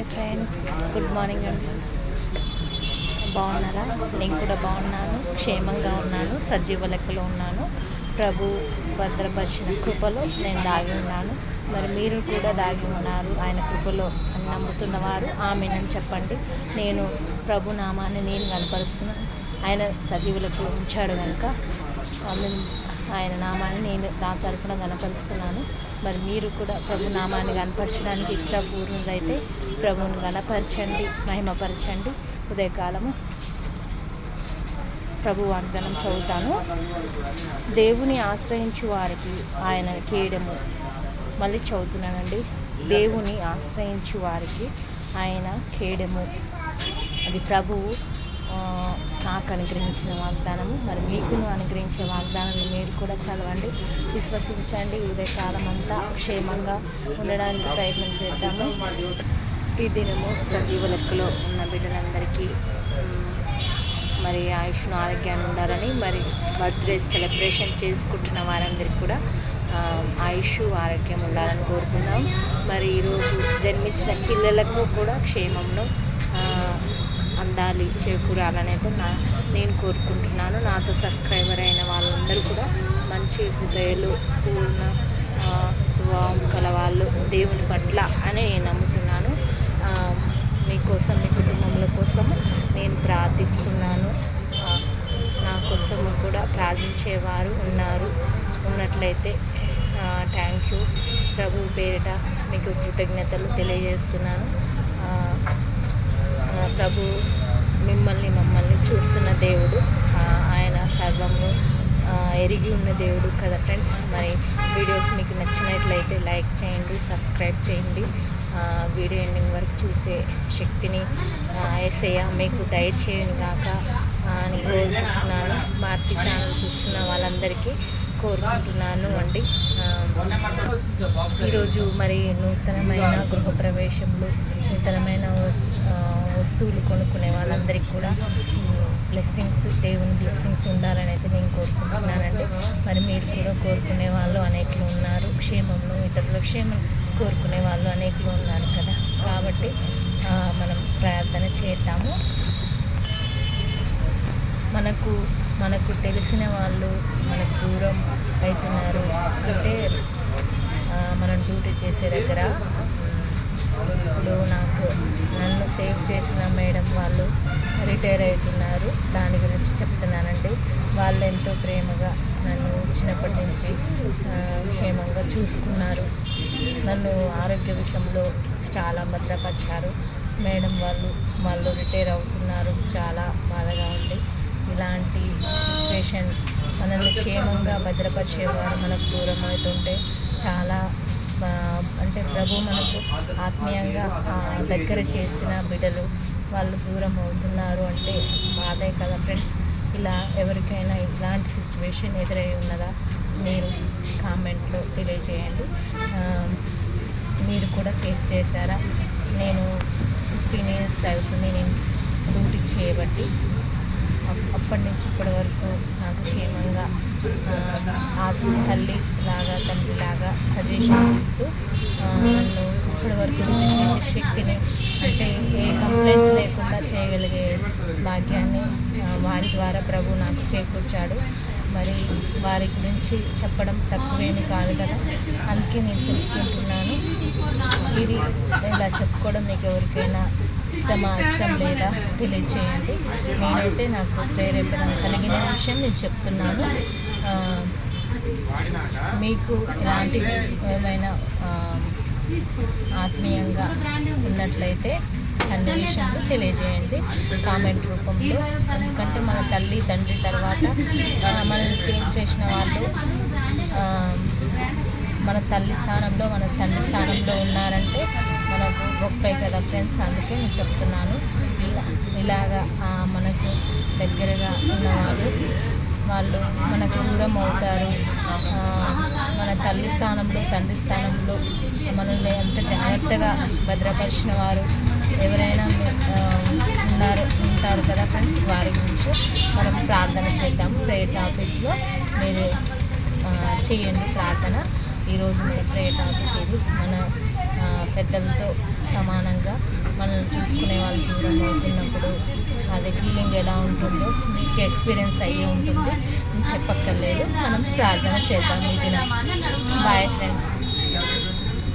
Hi friends good morning అండి. బాగున్నారా? నేను కూడా బాగున్నాను క్షేమంగా ఉన్నాను సజీవ లెక్కలో ఉన్నాను. ప్రభు భద్రపరిచిన కృపలో నేను దాగి ఉన్నాను. మరి మీరు కూడా దాగి ఉన్నారు ఆయన కృపలో అని నమ్ముతున్నవారు ఆమెనని చెప్పండి. నేను ప్రభు నామాన్ని నేను కనపరుస్తున్నాను. ఆయన సజీవులకు ఉంచాడు కనుక ఆమె ఆయన నామాన్ని నేను నా తరఫున గణపరుస్తున్నాను. మరి మీరు కూడా ప్రభు నామాన్ని కనపరచడానికి ఇష్టపూర్ణులైతే ప్రభువుని కనపరచండి మహిమపరచండి. ఉదయకాలము ప్రభు వాగ్దానం చదువుతాను. దేవుని ఆశ్రయించు వారికి ఆయన కేయడము మళ్ళీ చదువుతున్నానండి. దేవుని ఆశ్రయించు వారికి ఆయన కేడము. అది ప్రభువు నాకు అనుగ్రహించిన వాగ్దానము. మరి మీకును అనుగ్రహించే వాగ్దానాన్ని మీరు కూడా చదవండి. విశ్వసించండి. ఉదయకాలం అంతా క్షేమంగా ఉండడానికి ప్రయత్నం చేద్దాము. ఈ దినము సజీవ లెక్కలో ఉన్న బిడ్డలందరికీ మరి ఆయుష్ను ఆరోగ్యాన్ని ఉండాలని మరి బర్త్డే సెలబ్రేషన్ చేసుకుంటున్న వారందరికీ కూడా ఆయుష్ ఆరోగ్యం ఉండాలని కోరుకున్నాం మరి ఈరోజు జన్మించిన పిల్లలకు కూడా క్షేమంలో అందాలి చేకూరాలని అయితే నా నేను కోరుకుంటున్నాను. నాతో సబ్స్క్రైబర్ అయిన వాళ్ళందరూ కూడా మంచి హృదయాలు పూర్ణ స్వభావం కల వాళ్ళు దేవుని పట్ల అని నేను నమ్ముతున్నాను. మీకోసం మీ కుటుంబముల కోసం నేను ప్రార్థిస్తున్నాను. నా కోసం కూడా ప్రార్థించేవారు ఉన్నారు. ఉన్నట్లయితే థ్యాంక్ యూ ప్రభు పేరిట మీకు కృతజ్ఞతలు తెలియజేస్తున్నాను. ప్రభు మిమ్మల్ని మమ్మల్ని చూస్తున్న దేవుడు. ఆయన సర్వము ఎరిగి ఉన్న దేవుడు కదా ఫ్రెండ్స్. మరి వీడియోస్ మీకు నచ్చినట్లయితే లైక్ చేయండి సబ్స్క్రైబ్ చేయండి. వీడియో ఎండింగ్ వరకు చూసే శక్తిని ఎస్ఐ మీకు దయచేయను గాక. ఆ, అని కోరుకుంటున్నాను భారతీ ఛానల్ చూస్తున్న వాళ్ళందరికీ కోరుకుంటున్నాను అండి. ఈరోజు మరి నూతనమైన గృహప్రవేశంలో నూతనమైన వస్తువులు కొనుక్కునే వాళ్ళందరికీ కూడా బ్లెస్సింగ్స్ దేవుని బ్లెస్సింగ్స్ ఉండాలని అయితే నేను కోరుకుంటున్నానండి. మరి మీరు కూడా కోరుకునే వాళ్ళు అనేకలు ఉన్నారు. క్షేమంలో ఇతరుల క్షేమం కోరుకునే వాళ్ళు అనేకలు ఉన్నారు కదా. కాబట్టి మనం ప్రార్థన చేద్దాము. మనకు మనకు తెలిసిన వాళ్ళు మనకు దూరం అవుతున్నారు. అంటే మనం డ్యూటీ చేసే దగ్గర ఇప్పుడు నాకు నన్ను సేవ్ చేసిన మేడం వాళ్ళు రిటైర్ అవుతున్నారు. దాని గురించి చెప్తున్నానండి. వాళ్ళు ఎంతో ప్రేమగా నన్ను చిన్నప్పటి నుంచి క్షేమంగా చూసుకున్నారు. నన్ను ఆరోగ్య విషయంలో చాలా భద్రపరిచారు. మేడం వాళ్ళు వాళ్ళు రిటైర్ అవుతున్నారు. చాలా బాధగా ఉంది. ఇలాంటి సిచ్యువేషన్ మనల్ని క్షేమంగా భద్రపరిచేవారు మనకు దూరం అవుతుంటే చాలా అంటే ప్రభు మనకు ఆత్మీయంగా దగ్గర చేసిన బిడ్డలు వాళ్ళు దూరం అవుతున్నారు అంటే బాధే కదా ఫ్రెండ్స్. ఇలా ఎవరికైనా ఇలాంటి సిచ్యువేషన్ ఎదురై ఉన్నదా? మీరు కామెంట్లో తెలియజేయండి. మీరు కూడా ఫేస్ చేశారా? నేను ఫిఫ్టీన్ ఇయర్స్ అవుతుంది నేను డ్యూటీ చేయబట్టి. అప్పటి నుంచి ఇప్పటి వరకు నాకు క్షేమంగా ఆ, తల్లి లాగా తండ్రి లాగా సజెషన్స్ ఇస్తూ నన్ను ఇప్పటి వరకు శక్తిని అంటే ఏ కంప్లైంట్స్ లేకుండా చేయగలిగే భాగ్యాన్ని వారి ద్వారా ప్రభు నాకు చేకూర్చాడు. మరి వారి గురించి చెప్పడం తక్కువేమి కాదు కదా. అందుకే నేను చెప్పుకుంటున్నాను ఇది ఇలా చెప్పుకోవడం మీకు ఎవరికైనా ఇష్టమా ఇష్టం లేదా తెలియచేయండి. నేనైతే నాకు ప్రేరేపణ కలిగిన విషయం నేను చెప్తున్నాను. మీకు ఇలాంటివి ఏమైనా ఆత్మీయంగా ఉన్నట్లయితే అన్ని తెలియజేయండి. కామెంట్ రూపంలో. ఎందుకంటే మన తల్లి తండ్రి తర్వాత మనల్ని సేవ్ చేసిన వాళ్ళు మన తల్లి స్థానంలో మన తండ్రి స్థానంలో ఉన్నారంటే మనకు గొప్పే కదా ఫ్రెండ్స్. అందుకే నేను చెప్తున్నాను. ఇలా ఇలాగా మనకు దగ్గరగా ఉన్నవాళ్ళు వాళ్ళు మనకు దూరం అవుతారు. మన తల్లి స్థానంలో తండ్రి స్థానంలో మనల్ని ఎంత జాగ్రత్తగా భద్రపరిచిన వారు ఎవరైనా ఉన్నారు ఉంటారు కదా ఫ్రెండ్స్ వారి గురించి మనం ప్రార్థన చేద్దాం ప్రేయర్ టాపిక్లో మీరు చేయండి ప్రార్థన. ఈరోజు మన ప్రేయర్ టాపిక్ ఇది. మన పెద్దలతో సమానంగా వాళ్ళు దూరం అవుతున్నప్పుడు అదే ఫీలింగ్ ఎలా ఉంటుందో మీకు ఎక్స్పీరియన్స్ అయ్యి ఉంటుంది చెప్పక్కర్లేదు. మనం ప్రార్థన చేద్దాం ఈ దినం. Bye friends